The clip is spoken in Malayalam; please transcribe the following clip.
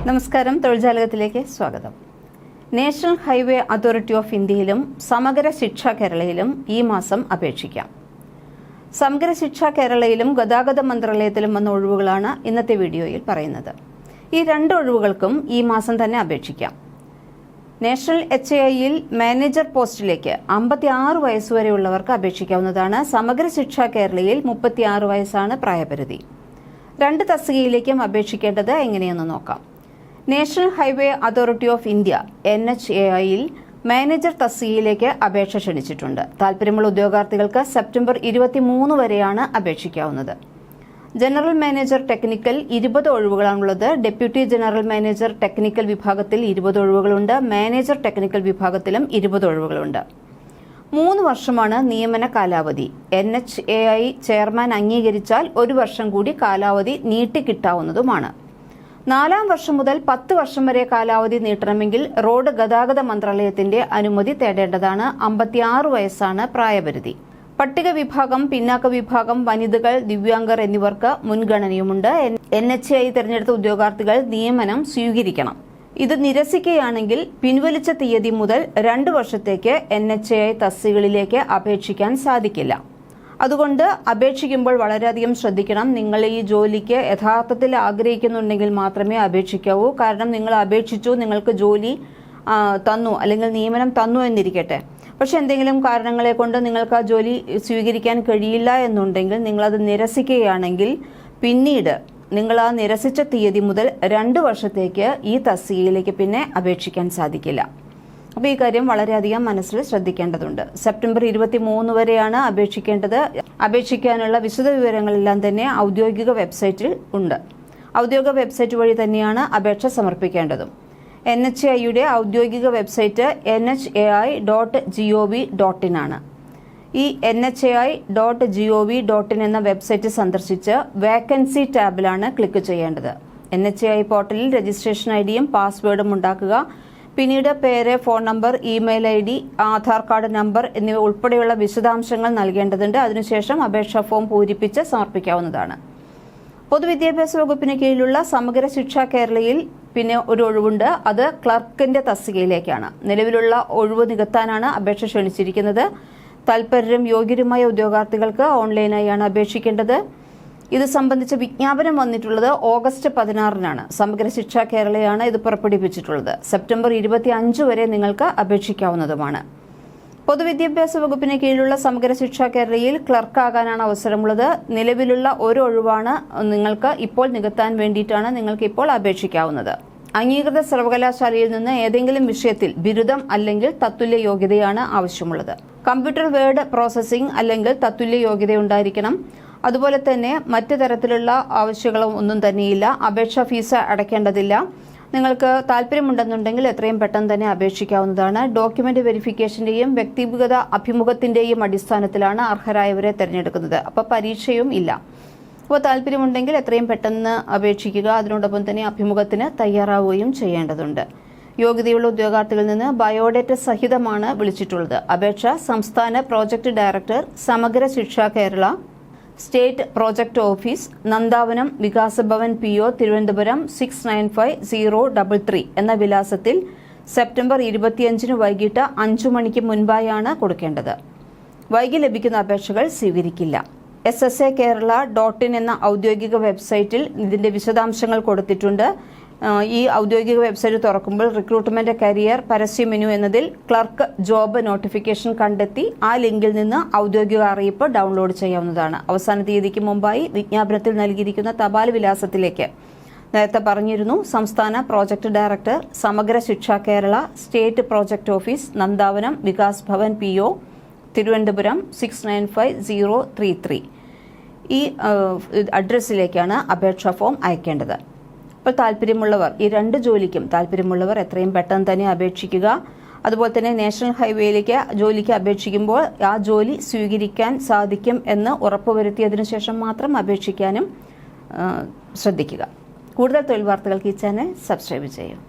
നമസ്കാരം. തൊഴിൽജാലകത്തിലേക്ക് സ്വാഗതം. നാഷണൽ ഹൈവേ അതോറിറ്റി ഓഫ് ഇന്ത്യയിലും സമഗ്ര ശിക്ഷ കേരളയിലും ഈ മാസം അപേക്ഷിക്കാം. സമഗ്ര ശിക്ഷ കേരളയിലും ഗതാഗത മന്ത്രാലയത്തിലും വന്ന ഒഴിവുകളാണ് ഇന്നത്തെ വീഡിയോയിൽ പറയുന്നത്. ഈ രണ്ട് ഒഴിവുകൾക്കും ഈ മാസം തന്നെ അപേക്ഷിക്കാം. നാഷണൽ എച്ച് എ ഐയിൽ മാനേജർ പോസ്റ്റിലേക്ക് അമ്പത്തി ആറ് വയസ്സുവരെയുള്ളവർക്ക് അപേക്ഷിക്കാവുന്നതാണ് സമഗ്ര ശിക്ഷ കേരളയിൽ മുപ്പത്തിയാറ് വയസ്സാണ് പ്രായപരിധി. രണ്ട് തസ്തികയിലേക്കും അപേക്ഷിക്കേണ്ടത് എങ്ങനെയെന്ന് നോക്കാം. National highway authority of India N H A ഐയിൽ മാനേജർ തസ്തികയിലേക്ക് അപേക്ഷ ക്ഷണിച്ചിട്ടുണ്ട്. താൽപ്പര്യമുള്ള ഉദ്യോഗാർത്ഥികൾക്ക് സെപ്റ്റംബർ ഇരുപത്തിമൂന്ന് വരെയാണ് അപേക്ഷിക്കാവുന്നത്. ജനറൽ മാനേജർ ടെക്നിക്കൽ ഇരുപത് ഒഴിവുകളാണുള്ളത്. ഡെപ്യൂട്ടി ജനറൽ മാനേജർ ടെക്നിക്കൽ വിഭാഗത്തിൽ ഇരുപത് ഒഴിവുകളുണ്ട്. മാനേജർ ടെക്നിക്കൽ വിഭാഗത്തിലും ഇരുപത് ഒഴിവുകളുണ്ട്. മൂന്ന് വർഷമാണ് നിയമന കാലാവധി. N H A I chairman അംഗീകരിച്ചാൽ ഒരു വർഷം കൂടി കാലാവധി നീട്ടിക്കിട്ടാവുന്നതുമാണ് നാലാം വർഷം മുതൽ പത്ത് വർഷം വരെ കാലാവധി നീട്ടണമെങ്കിൽ റോഡ് ഗതാഗത മന്ത്രാലയത്തിന്റെ അനുമതി തേടേണ്ടതാണ്. അമ്പത്തിയാറ് വയസ്സാണ് പ്രായപരിധി. പട്ടിക വിഭാഗം പിന്നാക്ക വിഭാഗം വനിതകൾ ദിവ്യാംഗർ എന്നിവർക്ക് മുൻഗണനയുമുണ്ട്. എൻ എച്ച് ഐ തെരഞ്ഞെടുത്ത ഉദ്യോഗാർത്ഥികൾ നിയമനം സ്വീകരിക്കണം. ഇത് നിരസിക്കുകയാണെങ്കിൽ പിൻവലിച്ച തീയതി മുതൽ രണ്ട് വർഷത്തേക്ക് എൻ എച്ച് ഐ തസ്തികളിലേക്ക് അപേക്ഷിക്കാൻ സാധിക്കില്ല. അതുകൊണ്ട് അപേക്ഷിക്കുമ്പോൾ വളരെയധികം ശ്രദ്ധിക്കണം. നിങ്ങൾ ഈ ജോലിക്ക് യഥാർത്ഥത്തിൽ ആഗ്രഹിക്കുന്നുണ്ടെങ്കിൽ മാത്രമേ അപേക്ഷിക്കാവൂ. കാരണം നിങ്ങൾ അപേക്ഷിച്ചു നിങ്ങൾക്ക് ജോലി തന്നു അല്ലെങ്കിൽ നിയമനം തന്നു എന്നിരിക്കട്ടെ. പക്ഷെ എന്തെങ്കിലും കാരണങ്ങളെ കൊണ്ട് നിങ്ങൾക്ക് ആ ജോലി സ്വീകരിക്കാൻ കഴിയില്ല എന്നുണ്ടെങ്കിൽ നിങ്ങളത് നിരസിക്കുകയാണെങ്കിൽ പിന്നീട് നിങ്ങൾ ആ നിരസിച്ച തീയതി മുതൽ രണ്ട് വർഷത്തേക്ക് ഈ തസ്തികയിലേക്ക് പിന്നെ അപേക്ഷിക്കാൻ സാധിക്കില്ല. അപ്പോൾ ഈ കാര്യം വളരെയധികം മനസ്സിൽ ശ്രദ്ധിക്കേണ്ടതുണ്ട്. സെപ്റ്റംബർ ഇരുപത്തി മൂന്ന് വരെയാണ് അപേക്ഷിക്കേണ്ടത്. അപേക്ഷിക്കാനുള്ള വിശദ വിവരങ്ങളെല്ലാം തന്നെ ഔദ്യോഗിക വെബ്സൈറ്റിൽ ഉണ്ട്. ഔദ്യോഗിക വെബ്സൈറ്റ് വഴി തന്നെയാണ് അപേക്ഷ സമർപ്പിക്കേണ്ടതും. എൻ എച്ച് ഐയുടെ ഔദ്യോഗിക website N H A I dot G O V dot in ആണ്. ഈ N H A I dot G O V dot in എന്ന വെബ്സൈറ്റ് സന്ദർശിച്ച് വേക്കൻസി ടാബിലാണ് ക്ലിക്ക് ചെയ്യേണ്ടത്. എൻ എച്ച് എ ഐ പോർട്ടലിൽ രജിസ്ട്രേഷൻ ഐ ഡിയും പാസ്വേഡും ഉണ്ടാക്കുക. പിന്നീട് പേര് phone number email I D Aadhaar card number എന്നിവ ഉൾപ്പെടെയുള്ള വിശദാംശങ്ങൾ നൽകേണ്ടതുണ്ട്. അതിനുശേഷം അപേക്ഷാ ഫോം പൂരിപ്പിച്ച് സമർപ്പിക്കാവുന്നതാണ്. പൊതുവിദ്യാഭ്യാസ വകുപ്പിന് കീഴിലുള്ള സമഗ്ര ശിക്ഷ കേരളയിൽ പിന്നെ ഒരു ഒഴിവുണ്ട്. അത് ക്ലർക്കിന്റെ തസ്തികയിലേക്കാണ്. നിലവിലുള്ള ഒഴിവ് നികത്താനാണ് അപേക്ഷ ക്ഷണിച്ചിരിക്കുന്നത്. താൽപര്യം യോഗ്യരുമായ ഉദ്യോഗാർത്ഥികൾക്ക് ഓൺലൈനായാണ് അപേക്ഷിക്കേണ്ടത്. ഇത് സംബന്ധിച്ച വിജ്ഞാപനം വന്നിട്ടുള്ളത് ഓഗസ്റ്റ് പതിനാറിനാണ്. സമഗ്ര ശിക്ഷ കേരളയാണ് ഇത് പുറപ്പെടുവിച്ചിട്ടുള്ളത്. സെപ്റ്റംബർ ഇരുപത്തി അഞ്ച് വരെ നിങ്ങൾക്ക് അപേക്ഷിക്കാവുന്നതുമാണ്. പൊതുവിദ്യാഭ്യാസ വകുപ്പിന് കീഴിലുള്ള സമഗ്ര ശിക്ഷ കേരളയിൽ ക്ലർക്കാകാനാണ് അവസരമുള്ളത്. നിലവിലുള്ള ഒരു ഒഴിവാണ് നിങ്ങൾക്ക് ഇപ്പോൾ നികത്താൻ വേണ്ടിയിട്ടാണ് നിങ്ങൾക്ക് ഇപ്പോൾ അപേക്ഷിക്കാവുന്നത്. അംഗീകൃത സർവകലാശാലയിൽ നിന്ന് ഏതെങ്കിലും വിഷയത്തിൽ ബിരുദം അല്ലെങ്കിൽ തത്തുല്യ യോഗ്യതയാണ് ആവശ്യമുള്ളത്. കമ്പ്യൂട്ടർ വേർഡ് പ്രോസസ്സിംഗ് അല്ലെങ്കിൽ തത്തുല്യ യോഗ്യത ഉണ്ടായിരിക്കണം. അതുപോലെ തന്നെ മറ്റു തരത്തിലുള്ള ആവശ്യങ്ങളും ഒന്നും തന്നെയില്ല. അപേക്ഷാ ഫീസ് അടയ്ക്കേണ്ടതില്ല. നിങ്ങൾക്ക് താല്പര്യമുണ്ടെന്നുണ്ടെങ്കിൽ എത്രയും പെട്ടെന്ന് തന്നെ അപേക്ഷിക്കാവുന്നതാണ്. ഡോക്യുമെന്റ് വെരിഫിക്കേഷന്റെയും വ്യക്തിഗത അഭിമുഖത്തിന്റെയും അടിസ്ഥാനത്തിലാണ് അർഹരായവരെ തിരഞ്ഞെടുക്കുന്നത്. അപ്പോൾ പരീക്ഷയും ഇല്ല. അപ്പോൾ താല്പര്യമുണ്ടെങ്കിൽ എത്രയും പെട്ടെന്ന് അപേക്ഷിക്കുക. അതിനോടൊപ്പം തന്നെ അഭിമുഖത്തിന് തയ്യാറാവുകയും ചെയ്യേണ്ടതുണ്ട്. യോഗ്യതയുള്ള ഉദ്യോഗാർത്ഥികളിൽ നിന്ന് ബയോഡേറ്റ സഹിതമാണ് വിളിച്ചിട്ടുള്ളത്. അപേക്ഷ സംസ്ഥാന project director Samagra Shiksha Kerala state project office Nandavanam Vikasbhavan P O Thiruvananthapuram six nine five zero double three എന്ന വിലാസത്തിൽ സെപ്റ്റംബർ ഇരുപത്തിയഞ്ചിന് വൈകിട്ട് അഞ്ചു മണിക്ക് മുൻപായാണ് കൊടുക്കേണ്ടത്. വൈകി ലഭിക്കുന്ന അപേക്ഷകൾ സ്വീകരിക്കില്ല. S S A Kerala dot in എന്ന ഔദ്യോഗിക വെബ്സൈറ്റിൽ ഇതിന്റെ വിശദാംശങ്ങൾ കൊടുത്തിട്ടുണ്ട്. ഈ ഔദ്യോഗിക വെബ്സൈറ്റ് തുറക്കുമ്പോൾ റിക്രൂട്ട്മെന്റ് കരിയർ പരസ്യ മെനു എന്നതിൽ ക്ലർക്ക് ജോബ് നോട്ടിഫിക്കേഷൻ കണ്ടെത്തി ആ ലിങ്കിൽ നിന്ന് ഔദ്യോഗിക അറിയിപ്പ് ഡൗൺലോഡ് ചെയ്യാവുന്നതാണ്. അവസാന തീയതിക്ക് മുമ്പായി വിജ്ഞാപനത്തിൽ നൽകിയിരിക്കുന്ന തപാൽ വിലാസത്തിലേക്ക് നേരത്തെ പറഞ്ഞിരുന്നു സംസ്ഥാന project director Samagra Shiksha Kerala state project office Nandavanam Vikas Bhavan P O Thiruvananthapuram six nine five zero three three ഈ അഡ്രസ്സിലേക്കാണ് അപേക്ഷാ ഫോം അയക്കേണ്ടത്. അപ്പോൾ താല്പര്യമുള്ളവർ ഈ രണ്ട് ജോലിക്കും താല്പര്യമുള്ളവർ എത്രയും പെട്ടെന്ന് തന്നെ അപേക്ഷിക്കുക. അതുപോലെ തന്നെ നാഷണൽ ഹൈവേയിലേക്ക് ജോലിക്ക് അപേക്ഷിക്കുമ്പോൾ ആ ജോലി സ്വീകരിക്കാൻ സാധിക്കും എന്ന് ഉറപ്പുവരുത്തിയതിനു ശേഷം മാത്രം അപേക്ഷിക്കാനും ശ്രദ്ധിക്കുക. കൂടുതൽ തൊഴിൽ വാർത്തകൾക്ക് ഈ ചാനൽ സബ്സ്ക്രൈബ് ചെയ്യും.